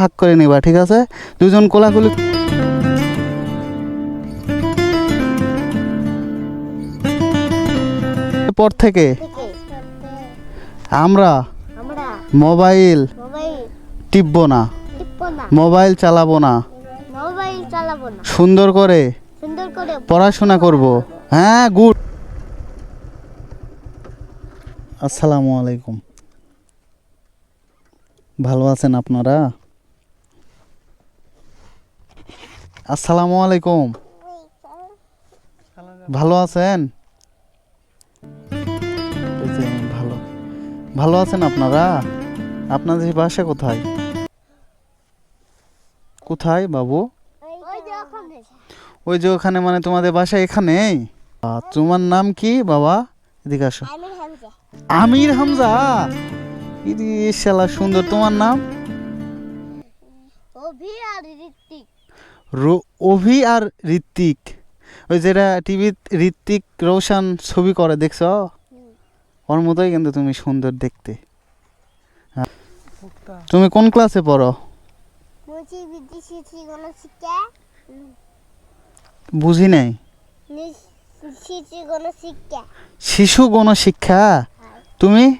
ভাগ করে নিবা ঠিক আছে? দুজন কোলাকুলি পর থেকে আমরা মোবাইল টিপবো না মোবাইল চালাবো না। সুন্দর করে পড়াশোনা করব। হ্যাঁ গুড। আসসালামু আলাইকুম। ভালো আছেন আপনারা? আসসালামু আলাইকুম। ভালো আছেন? ভালো। ভালো আছেন আপনারা? আপনাদের বাসা কোথায়? কোথায় বাবু? ওই যে ওখানে মানে তোমাদের বাসা এখানেই তোমার নাম কি বাবা? এদিকে আসো। আমির হামজা? ইদি শালা সুন্দর। তোমার নাম? অভি আর ঋত্বিক। অভি আর ঋত্বিক। ওই যেটা টিভি ঋত্বিক রোশন ছবি করে দেখছ? ওর মতোই কিন্তু তুমি সুন্দর দেখতে। হ্যাঁ। তুমি কোন ক্লাসে পড়ো? বুঝি নাই। শিশি গণ শিক্ষা শিশু গণশিক্ষা? তুমি?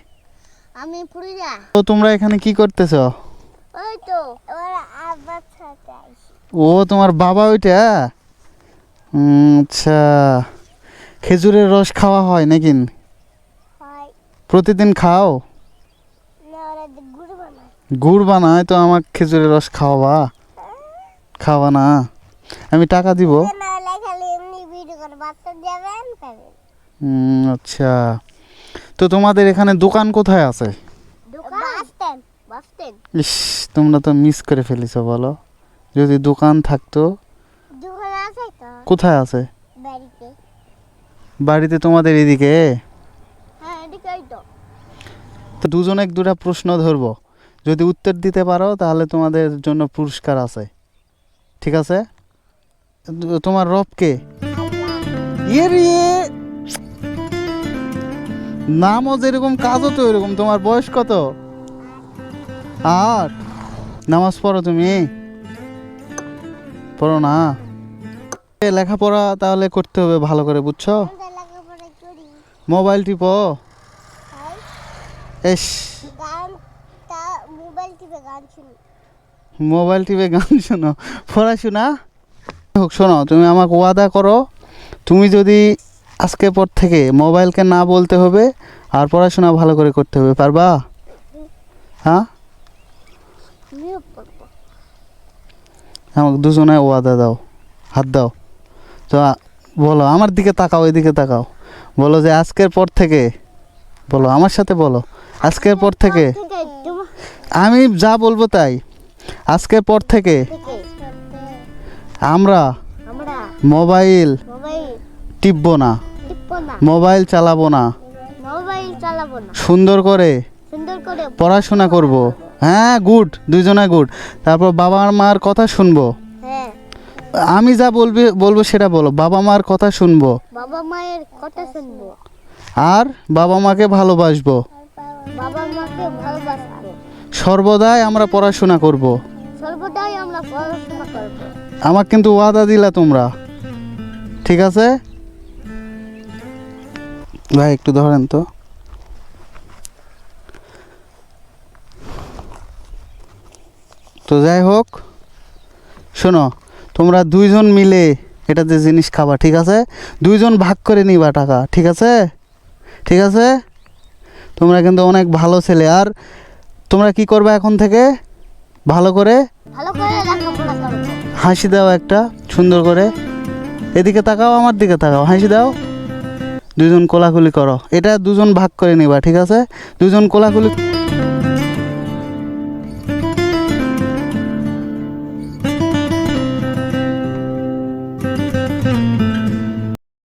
আমি পুরিয়া তো তোমরা এখানে কি করতেছ? ওই তো ওর আবার ও তোমার বাবা ওইটা? আচ্ছা। খেজুরের রস খাওয়া হয় নাকি? প্রতিদিন খাও? গুড় বানায়। তো আমার খেজুরের রস খাওয়াবা? খাওয়া না। আমি টাকা দিব। আচ্ছা। তো তোমাদের এখানে দোকান কোথায় আছে? ইস তোমরা তো মিস করে ফেলিছ বলো। যদি দোকান থাকতো দোকান আছে তো। কোথায় আছে? বাড়িতে। বাড়িতে তোমাদের এদিকে? হ্যাঁ এদিকেই তো। তো দুজনে এক দুটা প্রশ্ন ধরবো। যদি উত্তর দিতে পারো তাহলে তোমাদের জন্য পুরস্কার আছে। ঠিক আছে? তোমার রব কে? নামও যেরকম কাজও তো এরকম তোমার বয়স কত? আর নামাজ পড়ো তুমি? পড়ো না। লেখাপড়া তাহলে করতে হবে ভালো করে, বুঝছ? মোবাইল টিপো। এস। মোবাইল টিপে গান শোনো। পড়াশোনা হোক, শোনো, তুমি আমাকে ওয়াদা করো, তুমি যদি আজকে পর থেকে মোবাইলকে না বলতে হবে, আর পড়াশোনা ভালো করে করতে হবে, পারবা? হ্যাঁ? আমাকে দুজনে ওয়াদা দাও হাত দাও। তো বলো আমার দিকে তাকাও এদিকে তাকাও। বলো যে আজকের পর থেকে বলো আমার সাথে বলো আজকের পর থেকে আমি যা বলব তাই। আজকের পর থেকে আমরা মোবাইল টিপবো না মোবাইল চালাবো না সুন্দর করে পড়াশোনা করব। হ্যাঁ গুড দুজনে গুড। তারপর বাবা আর মার কথা শুনব? হ্যাঁ। আমি যা বলবি বলব সেটা বলো বাবা মার কথা শুনব? বাবা মায়ের কথা শুনব। আর বাবা মাকে ভালোবাসবো? বাবা মাকে ভালোবাসবো। সর্বদাই আমরা পড়াশোনা করব। সর্বদাই আমরা পড়াশোনা করব। আমার কিন্তু ওয়াদা দিলা তোমরা। ঠিক আছে? ভাই একটু ধরেন তো। তো যাই হোক শোনো তোমরা দুইজন মিলে এটা যে জিনিস খাবা ঠিক আছে? দুইজন ভাগ করে নিবা টাকা ঠিক আছে? ঠিক আছে? তোমরা কিন্তু অনেক ভালো ছেলে। আর তোমরা কি করবে এখন থেকে? ভালো করে হাসি দাও একটা সুন্দর করে। এদিকে তাকাও আমার দিকে তাকাও হাসি দাও। দুজন কোলাকুলি করো। এটা দুজন ভাগ করে নিবা ঠিক আছে? দুজন কোলাকুলি